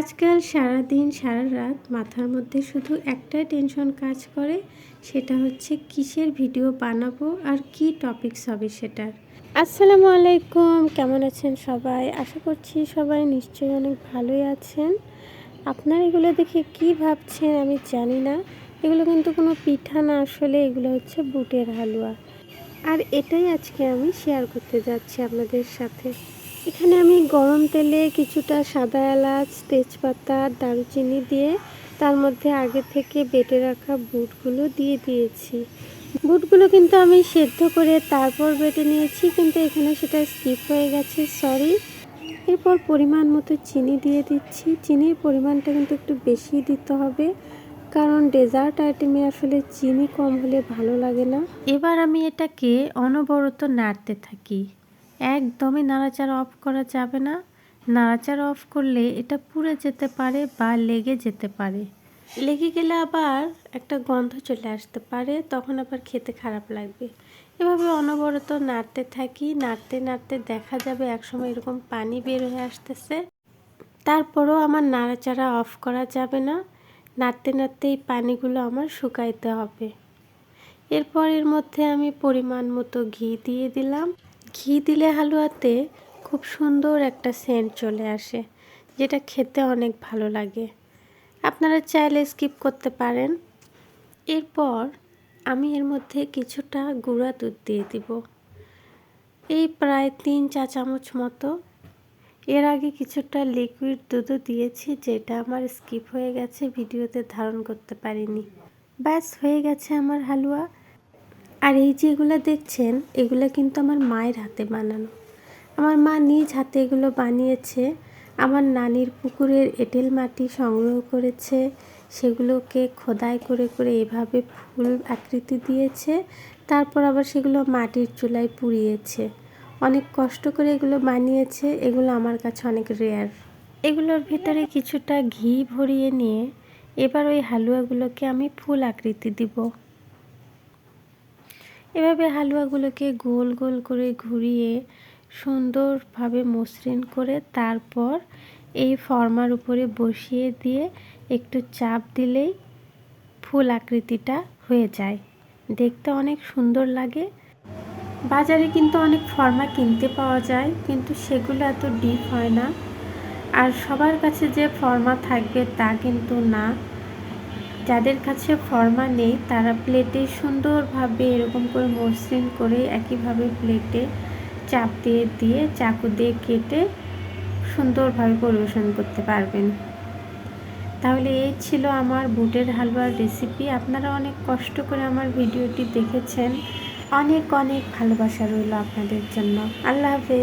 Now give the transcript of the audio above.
আজকাল সারাদিন সারা রাত মাথার মধ্যে শুধু একটাই টেনশন কাজ করে, সেটা হচ্ছে কিসের ভিডিও বানাবো আর কি টপিকস হবে সেটার। আসসালামু আলাইকুম, কেমন আছেন সবাই? আশা করছি সবাই নিশ্চয়ই অনেক ভালোই আছেন। আপনার এগুলো দেখে কি ভাবছেন আমি জানি না। এগুলো কিন্তু কোনো পিঠা না আসলে, এগুলো হচ্ছে বুটের হালুয়া। আর এটাই আজকে আমি শেয়ার করতে যাচ্ছি আপনাদের সাথে। এখানে আমি গরম তেলে কিছুটা সাদা এলাচ, তেজপাতা, দারুচিনি দিয়ে তার মধ্যে আগে থেকে বেটে রাখা বুটগুলো দিয়ে দিয়েছি। বুটগুলো কিন্তু আমি সেদ্ধ করে তারপর বেটে নিয়েছি, কিন্তু এখানে সেটা স্কিপ হয়ে গেছে, সরি। এরপর পরিমাণ মতো চিনি দিয়ে দিচ্ছি। চিনির পরিমাণটা কিন্তু একটু বেশি দিতে হবে, কারণ ডেজার্ট আইটেমে আসলে চিনি কম হলে ভালো লাগে না। এবার আমি এটাকে অনবরত নাড়তে থাকি। একদমই নাড়াচাড়া অফ করা যাবে না। নাড়াচাড়া অফ করলে এটা পুড়ে যেতে পারে বা লেগে যেতে পারে। লেগে গেলে আবার একটা গন্ধ চলে আসতে পারে, তখন আবার খেতে খারাপ লাগবে। এভাবে অনবরত নাড়তে থাকি, নাড়তে নাড়তে দেখা যাবে একসময় এরকম পানি বের হয়ে আসতেছে। তারপরও আমার নাড়াচাড়া অফ করা যাবে না। নাড়তে নাড়তে এই পানিগুলো আমার শুকাইতে হবে। এরপর এর মধ্যে আমি পরিমাণ মতো ঘি দিয়ে দিলাম। ঘি দিলে হালুয়াতে খুব সুন্দর একটা সেন্ট চলে আসে, যেটা খেতে অনেক ভালো লাগে। আপনারা চাইলে স্কিপ করতে পারেন। এরপর আমি এর মধ্যে কিছুটা গুঁড়া দুধ দিয়ে দিব। এই প্রায় তিন চা চামচ মতো। এর আগে কিছুটা লিকুইড দুধও দিয়েছি, যেটা আমার স্কিপ হয়ে গেছে, ভিডিওতে ধারণ করতে পারিনি। ব্যাস, হয়ে গেছে আমার হালুয়া। আর এই যে এগুলো দেখছেন, এগুলো কিন্তু আমার মায়ের হাতে বানানো। আমার মা নিজ হাতে এগুলো বানিয়েছে। আমার নানির পুকুরের এঁটেল মাটি সংগ্রহ করেছে। সেগুলোকে খোদাই করে করে এভাবে ফুল আকৃতি দিয়েছে। তারপর আবার সেগুলো মাটির চুলায় পুড়িয়েছে। অনেক কষ্ট করে এগুলো বানিয়েছে। এগুলো আমার কাছে অনেক রেয়ার এগুলোর ভেতরে কিছুটা ঘি ভরিয়ে নিয়ে এবার ওই হালুয়াগুলোকে আমি ফুল আকৃতি দিব। এভাবে হালুয়াগুলোকে গোল গোল করে ঘুরিয়ে সুন্দরভাবে মসৃণ করে তারপর এই ফর্মার উপরে বসিয়ে দিয়ে একটু চাপ দিলেই ফুল আকৃতিটা হয়ে যায়। দেখতে অনেক সুন্দর লাগে। বাজারে কিন্তু অনেক ফর্মা কিনতে পাওয়া যায়, কিন্তু সেগুলো এত ডিপ হয় না। আর সবার কাছে যে ফর্মা থাকবে তা কিন্তু না। যাদের কাছে ফর্মা নেই, তারা প্লেটে সুন্দরভাবে এরকম করে মসৃণ করে একইভাবে প্লেটে চাপ দিয়ে দিয়ে চাকু দিয়ে কেটে সুন্দরভাবে পরিবেশন করতে পারবেন। তাহলে এই ছিল আমার বুটের হালুয়ার রেসিপি আপনারা অনেক কষ্ট করে আমার ভিডিওটি দেখেছেন। অনেক অনেক ভালোবাসা রইল আপনাদের জন্য। আল্লাহ হাফেজ।